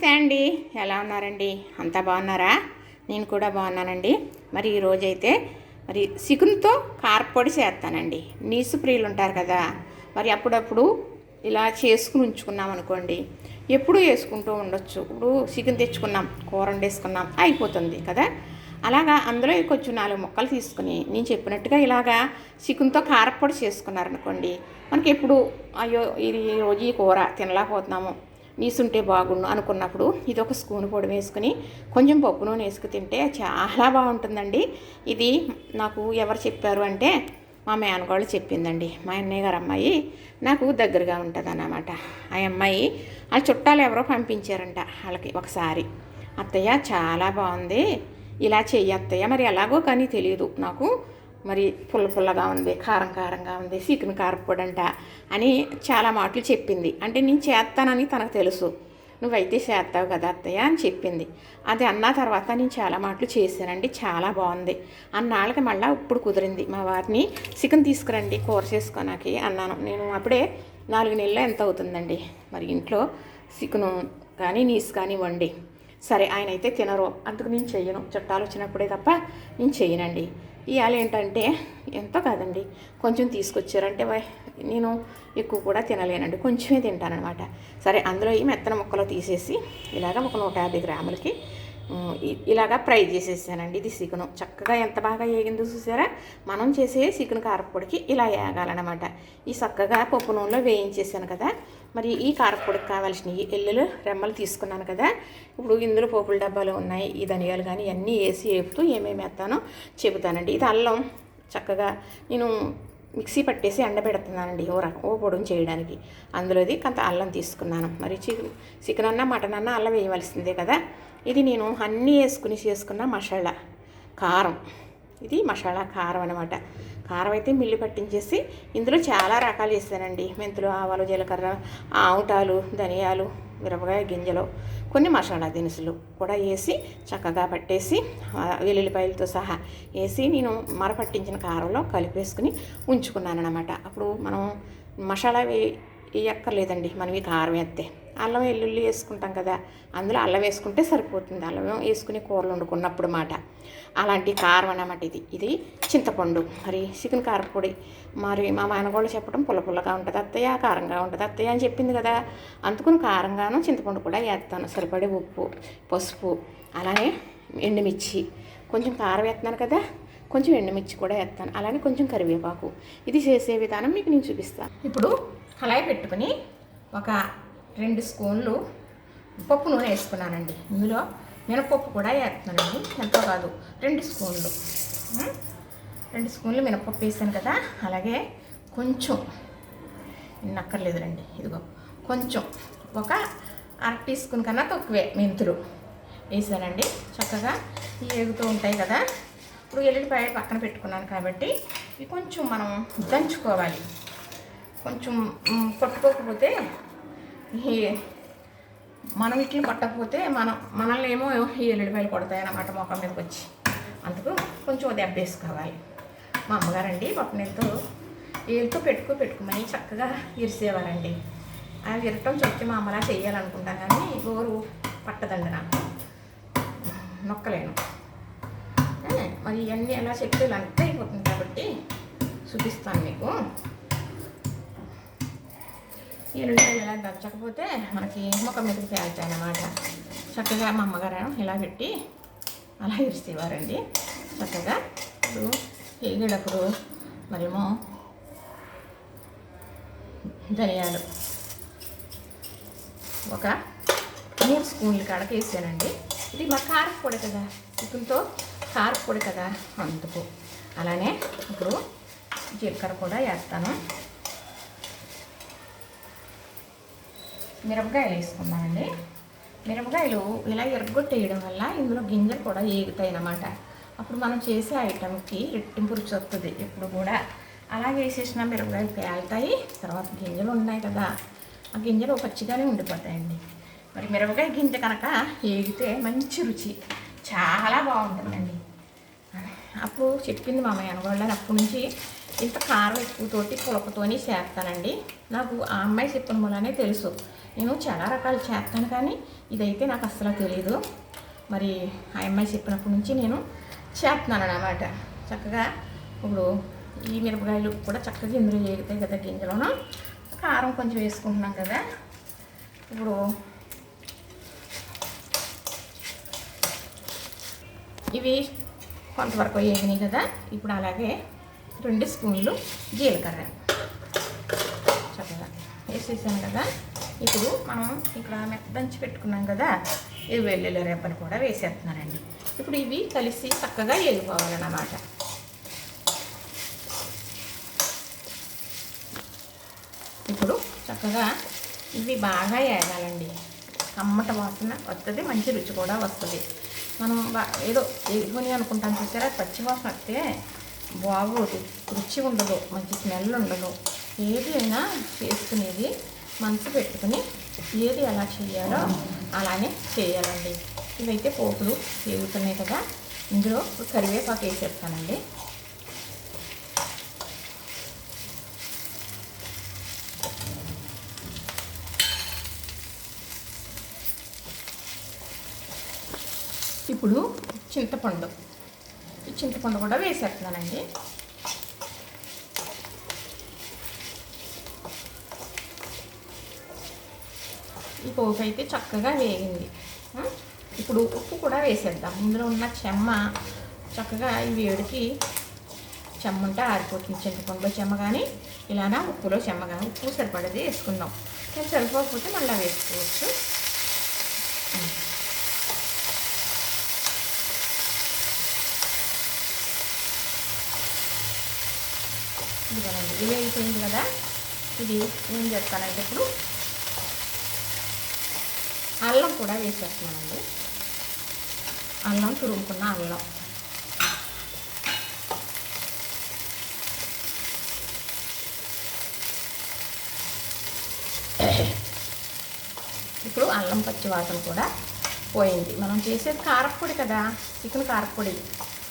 నమస్తే అండి. ఎలా ఉన్నారండి? అంతా బాగున్నారా? నేను కూడా బాగున్నానండి. మరి ఈరోజైతే మరి చికెన్తో కారపొడి చేస్తానండి. నీసు ప్రియులు ఉంటారు కదా మరి అప్పుడప్పుడు ఇలా చేసుకుని ఉంచుకున్నాం అనుకోండి ఎప్పుడు వేసుకుంటూ ఉండొచ్చు. ఇప్పుడు చికెన్ తెచ్చుకున్నాం కూర వండేసుకున్నాం అయిపోతుంది కదా. అలాగా అందులో కొంచెం నాలుగు ముక్కలు తీసుకుని నేను చెప్పినట్టుగా ఇలాగా చికెన్తో కారపొడి చేసుకున్నారనుకోండి మనకి ఎప్పుడు అయ్యో ఇది ఈ రోజు ఈ కూర తినలేకపోతున్నాము నీసుంటే బాగుండు అనుకున్నప్పుడు ఇది ఒక స్పూన్ పొడి వేసుకుని కొంచెం పప్పు నూనె వేసుకు తింటే చాలా బాగుంటుందండి. ఇది నాకు ఎవరు చెప్పారు అంటే మా మేనగాళ్ళు చెప్పిందండి. మా అన్నయ్య గారు అమ్మాయి నాకు దగ్గరగా ఉంటుంది అన్నమాట ఆ అమ్మాయి వాళ్ళ చుట్టాలు ఎవరో పంపించారంట వాళ్ళకి ఒకసారి. అత్తయ్య చాలా బాగుంది. ఇలా చెయ్యి అత్తయ్య. మరి ఎలాగో కానీ తెలియదు నాకు. మరి పుల్ల పుల్లగా ఉంది కారం కారంగా ఉంది చికెన్ కారపొడంట అంట అని చాలా మాటలు చెప్పింది. అంటే నేను చేస్తానని తనకు తెలుసు. నువ్వైతే చేస్తావు కదా అత్తయ్య అని చెప్పింది. అది అన్న తర్వాత నేను చాలా మాటలు చేశానండి చాలా బాగుంది. అన్నాళ్ళకి మళ్ళీ ఇప్పుడు కుదిరింది. మా వారిని చికెన్ తీసుకురండి కూర చేసుకోనాకి అన్నాను. నేను అప్పుడే నాలుగు నెలలు ఎంత అవుతుందండి? మరి ఇంట్లో చికెను కానీ నీసు కానీ వండి సరే ఆయన అయితే తినరు. అందుకు నేను చెయ్యను. చుట్టాలు వచ్చినప్పుడే తప్ప నేను చేయనండి ఇవాళ ఏంటంటే ఎంతో కాదండి కొంచెం తీసుకొచ్చారంటే నేను ఎక్కువ కూడా తినలేనండి. కొంచెమే తింటానమాట సరే అందులో ఈ మెత్తన ముక్కలు తీసేసి ఇలాగ ఒక నూట యాభై గ్రాములకి ఇలాగా ఫ్రై చేసేసానండి. ఇది చికెను చక్కగా ఎంత బాగా వేగిందో చూసారా? మనం చేసే చికెన్ కారపొడికి ఇలా వేగాలన్నమాట ఈ చక్కగా పప్పు నూనెలో వేయించేసాను కదా మరి ఈ కారపొడికి కావాల్సినవి ఎల్లులు రెమ్మలు తీసుకున్నాను కదా. ఇప్పుడు ఇందులో పోపుల డబ్బాలు ఉన్నాయి ఈ ధనియాలు కానీ ఇవన్నీ వేసి వేపుతూ ఏమేమి వేస్తానో చెబుతానండి. ఇది అల్లం చక్కగా నేను మిక్సీ పట్టేసి ఎండబెడుతున్నానండి ఓ రకం ఓ పొడిని చేయడానికి. అందులోది కొంత అల్లం తీసుకున్నాను. మరి చికెన్ చికెన్ అన్నా మటన్ అన్నా అల్లం వేయవలసిందే కదా. ఇది నేను అన్నీ వేసుకుని చేసుకున్న మసాలా కారం. ఇది మసాలా కారం అనమాట కారం అయితే మిల్లి పట్టించేసి ఇందులో చాలా రకాలు వేసానండి మెంతులు ఆవాలు జీలకర్ర ఆవుటాలు ధనియాలు మిరపకాయ గింజలు కొన్ని మసాలా దినుసులు కూడా వేసి చక్కగా పట్టేసి వెల్లుల్లిపాయలతో సహా వేసి నేను మర పట్టించిన కారంలో కలిపేసుకుని ఉంచుకున్నాను అనమాట అప్పుడు మనం మసాలా ఇవి వేయక్కర్లేదండి మనం ఈ కారం వేస్తే అల్లం వెల్లుల్లి వేసుకుంటాం కదా అందులో అల్లం వేసుకుంటే సరిపోతుంది. అల్లం వేసుకుని కూరలు వండుకున్నప్పుడు మాట. అలాంటి కారం అన్నమాట ఇది. ఇది చింతపండు మరి చికెన్ కారపొడి మరి మా మానగోళ్ళు చెప్పడం పుల్ల పుల్లగా ఉంటుంది అత్తయ్య కారంగా ఉంటుంది అత్తయ్య అని చెప్పింది కదా. అందుకుని కారంగాను చింతపండు కూడా వేస్తాను. సరిపడే ఉప్పు పసుపు అలానే ఎండుమిర్చి. కొంచెం కారం వేస్తున్నాను కదా కొంచెం ఎండుమిర్చి కూడా వేస్తాను. అలాగే కొంచెం కరివేపాకు. ఇది చేసే విధానం మీకు నేను చూపిస్తాను. ఇప్పుడు కళాయి పెట్టుకుని ఒక రెండు స్పూన్లు పప్పు నూనె వేసుకున్నానండి. ఇందులో మినపప్పు కూడా వేస్తున్నానండి. ఎంతో కాదు రెండు స్పూన్లు. రెండు స్పూన్లు మినపప్పు వేసాను కదా అలాగే కొంచెం నక్కర్లేదులండి ఇదిగో కొంచెం ఒక అర టీ స్పూన్ కన్నా తక్కువే మెంతులు వేసానండి. చక్కగా ఇవి వేగుతూ ఉంటాయి కదా. ఇప్పుడు ఎల్లుడిపాయ పక్కన పెట్టుకున్నాను కాబట్టి ఇవి కొంచెం మనం దంచుకోవాలి. కొంచెం పట్టుకోకపోతే ఈ మనం ఇట్లా పట్టకపోతే మనం మనల్ని ఏమో ఈ ఎల్లుడిపాయలు కొడతాయి అన్నమాట మొఖం మీదకి వచ్చి అందుకు కొంచెం దెబ్బ వేసుకోవాలి మా అమ్మగారండి పప్పునీళ్ళతో వీళ్ళతో పెట్టుకో పెట్టుకోమని చక్కగా ఇరిసేవారండి. ఆ విరటం చొచ్చి మా అమ్మలా చేయాలనుకుంటా కానీ గోరు పట్టదండి నాకు. నొక్కలేను. మరి ఇవన్నీ ఎలా చెప్తే ఇలా అంతే అయిపోతుంది కాబట్టి చూపిస్తాను మీకు. ఈ ఉల్లిపాయలు ఇలా దంచకపోతే మనకి ముఖం మీదకి తేల్చాయి అన్నమాట. చక్కగా మా అమ్మగారు ఇలా పెట్టి అలా ఇరిసేవారండి. చక్కగా ఇప్పుడు వేగేటప్పుడు మరేమో ధనియాలు ఒక మూడు స్పూన్లు కాడకి వేసానండి. ఇది మా కారపొడి కదా చికెన్తో కారపొడి కదా అందుకు. అలానే ఇప్పుడు జీలకర్ర కూడా వేస్తాను. మిరపకాయలు వేసుకుందామండి. మిరపకాయలు ఇలా ఎరగొట్టేయడం వల్ల ఇందులో గింజలు కూడా ఏగుతాయి అన్నమాట అప్పుడు మనం చేసే ఐటమ్కి రెట్టింపు రుచి వస్తుంది ఎప్పుడు కూడా. అలాగే వేసేసిన మిరపకాయలు పేలుతాయి తర్వాత గింజలు ఉన్నాయి కదా. ఆ గింజలు పచ్చిగానే ఉండిపోతాయండి. మరి మిరపకాయ గింజ కనుక ఏగితే మంచి రుచి చాలా బాగుంటుందండి. అప్పుడు చెప్పింది మా అమ్మాయి అప్పటి నుంచి ఇంత కారం ఎక్కువతోటి పులకతోని చేస్తానండి. నాకు ఆ అమ్మాయి చెప్పిన మూలనే తెలుసు. నేను చాలా రకాలు చేస్తాను కానీ ఇదైతే నాకు అస్సలు తెలియదు మరి ఆ అమ్మాయి చెప్పినప్పటి నుంచి నేను చేస్తున్నాను అన్నమాట చక్కగా ఇప్పుడు ఈ మిరపకాయలు కూడా చక్కగా ఇందులో వేగుతాయి కదా గింజలోను. కారం కొంచెం వేసుకుంటున్నాం కదా. ఇప్పుడు ఇవి కొంతవరకు వేగినాయి కదా. ఇప్పుడు అలాగే రెండు స్పూన్లు జీలకర్ర. చక్కగా వేసేసాం కదా. ఇప్పుడు మనం ఇక్కడ మెత్తదంచి పెట్టుకున్నాం కదా ఇవి వెల్లుల్లి రెబ్బలు కూడా వేసేస్తున్నానండి. ఇప్పుడు ఇవి కలిసి చక్కగా వేగిపోవాలన్నమాట ఇప్పుడు చక్కగా ఇవి బాగా వేగాలండి కమ్మట వాసన వస్తుంది మంచి రుచి కూడా వస్తుంది. మనం ఏదో వేగుకొని అనుకుంటాం చూసారా? పచ్చి వాసన వస్తే బాగోదు రుచి ఉండదు మంచి స్మెల్ ఉండదు. ఏది అయినా చేసుకునేది మనసు పెట్టుకుని ఏది ఎలా చేయాలో అలానే చేయాలండి. ఇవైతే పోపులు వేగుతున్నాయి కదా ఇందులో కరివేపాకు వేసేస్తానండి. ఇప్పుడు చింతపండు. చింతపండు కూడా వేసేస్తున్నానండి. ఈ పోపు అయితే చక్కగా వేగింది. ఇప్పుడు ఉప్పు కూడా వేసేద్దాం. ఇందులో ఉన్న చెమ్మ చక్కగా ఈ వేడికి చెమ్మ ఉంటే ఆరిపోతుంది చింతపండులో చెమ్మ కానీ ఇలానా ఉప్పులో చెమ్మ కానీ. ఉప్పు సరిపడేది వేసుకుందాం. కానీ సరిపోకపోతే మళ్ళీ వేసుకోవచ్చు ఇదిగోనండి ఇది అయిపోయింది కదా? ఇది ఏం చేస్తానంటే ఇప్పుడు అల్లం కూడా వేసేస్తున్నానండి. అల్లం తురుముకున్న అల్లం. ఇప్పుడు అల్లం పచ్చి వాసన కూడా పోయింది. మనం చేసేది కారపొడి కదా? చికెన్ కారపొడి.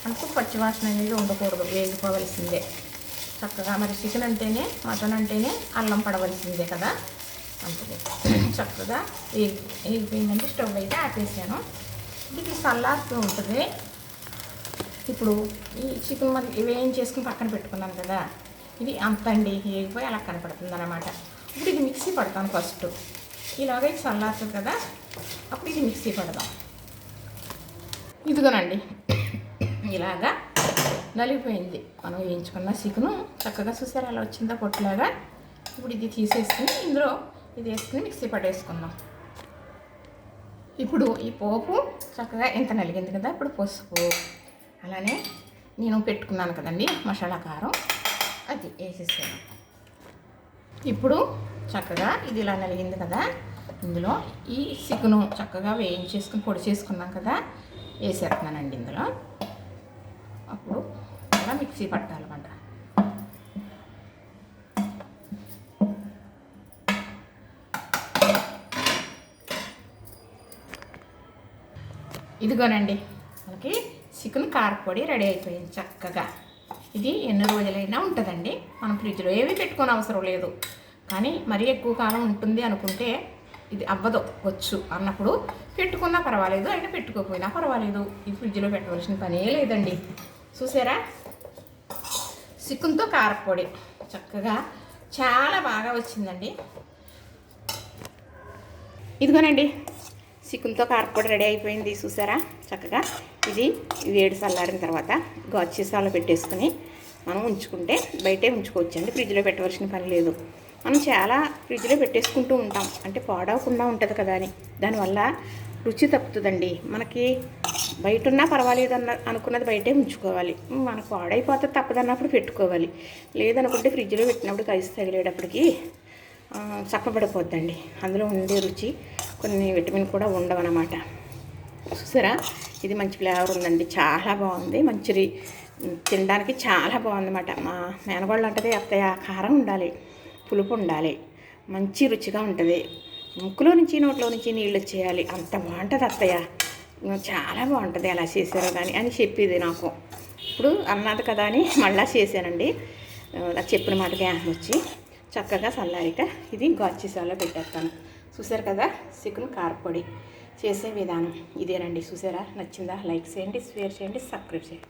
అందుకు పచ్చి వాసన అనేది ఉండకూడదు వేగిపోవలసిందే చక్కగా మరి చికెన్ అంటేనే మటన్ అంటేనే అల్లం పడవలసిందే కదా. అందుకే చక్కగా వేగిపోయిందంటే స్టవ్ అయితే ఆపేసాను. ఇది చల్లారుతూ ఉంటుంది. ఇప్పుడు ఈ చికెన్ మరి ఇవేం చేసుకుని పక్కన పెట్టుకున్నాను కదా ఇది అంత అండి వేగిపోయి అలా కనపడుతుంది అనమాట ఇప్పుడు ఇది మిక్సీ పడతాను ఫస్ట్. ఇలాగ ఇది చల్లారుతుంది కదా అప్పుడు ఇది మిక్సీ పడదాం. ఇదిగోనండి. ఇలాగా నలిగిపోయింది. మనం వేయించుకున్న చికెను చక్కగా చూసారు అలా వచ్చిందా పొట్టులాగా? ఇప్పుడు ఇది తీసేసుకుని ఇందులో ఇది వేసుకుని మిక్సీ పట్టేసుకుందాం. ఇప్పుడు ఈ పోపు చక్కగా ఎంత నలిగింది కదా ఇప్పుడు పసుపు. అలానే నేను పెట్టుకున్నాను కదండి మసాలా కారం. అది వేసేసాను. ఇప్పుడు చక్కగా ఇది ఇలా నలిగింది కదా ఇందులో ఈ చికెను చక్కగా వేయించేసుకుని పొడి చేసుకున్నాం కదా వేసేస్తున్నానండి ఇందులో. అప్పుడు మిక్సీ పట్టాలన్నమాట. ఇదిగోనండి మనకి చికెన్ కారపొడి రెడీ అయిపోయింది చక్కగా. ఇది ఎన్ని రోజులైనా ఉంటుందండి. మనం ఫ్రిడ్జ్లో ఏమీ పెట్టుకోని అవసరం లేదు. కానీ మరీ ఎక్కువ కాలం ఉంటుంది అనుకుంటే ఇది అవ్వదు వచ్చు అన్నప్పుడు పెట్టుకున్నా పర్వాలేదు అయినా పెట్టుకోకపోయినా పర్వాలేదు. ఈ ఫ్రిడ్జ్లో పెట్టవలసిన పనే లేదండి. చూసారా? చికెన్తో కారపొడి. చక్కగా చాలా బాగా వచ్చిందండి. ఇదిగోనండి చికెన్తో కారపొడి రెడీ అయిపోయింది చూసారా? చక్కగా ఇది వేడి చల్లారిన తర్వాత గాజు పెట్టేసుకుని మనం ఉంచుకుంటే బయటే ఉంచుకోవచ్చండి ఫ్రిడ్జ్లో పెట్టవలసిన పని లేదు. మనం చాలా ఫ్రిడ్జ్లో పెట్టేసుకుంటూ ఉంటాం అంటే పాడవకుండా ఉంటుంది కదా అని. దానివల్ల రుచి తప్పుతుందండి. మనకి బయట ఉన్నా పర్వాలేదు అన్న అనుకున్నది బయటే ఉంచుకోవాలి. మనకు పాడైపోతే తప్పదన్నప్పుడు పెట్టుకోవాలి. లేదనుకుంటే ఫ్రిడ్జ్లో పెట్టినప్పుడు కలిసి తగిలేటప్పటికి ఆ, చప్పబడిపోద్దండి. అందులో ఉండే రుచి కొన్ని విటమిన్ కూడా ఉండవన్నమాట. చూసారా? ఇది మంచి ఫ్లేవర్ ఉందండి. చాలా బాగుంది. మంచి తినడానికి చాలా బాగుందన్నమాట. మా మేనగోళ్ళు అంటది అత్తయ్య కారం ఉండాలి పులుపు ఉండాలి మంచి రుచిగా ఉంటుంది. ముక్కులో నుంచి నోట్లో నుంచి నీళ్ళు వచ్చేయాలి. అంత బాగుంటుంది అత్తయ్య. చాలా బాగుంటుంది అలా చేశారో కానీ అని చెప్పేది నాకు. ఇప్పుడు అన్నది కదా అని మళ్ళా చేశానండి. చెప్పిన మాట జ్ఞానం వచ్చి చక్కగా చల్లారిక ఇది గాచిసాలో పెట్టేస్తాను. చూసారు కదా చికెన్ కారపొడి చేసే విధానం. ఇదేనండి చూసారా నచ్చిందా? లైక్ చేయండి షేర్ చేయండి సబ్స్క్రైబ్ చేయండి.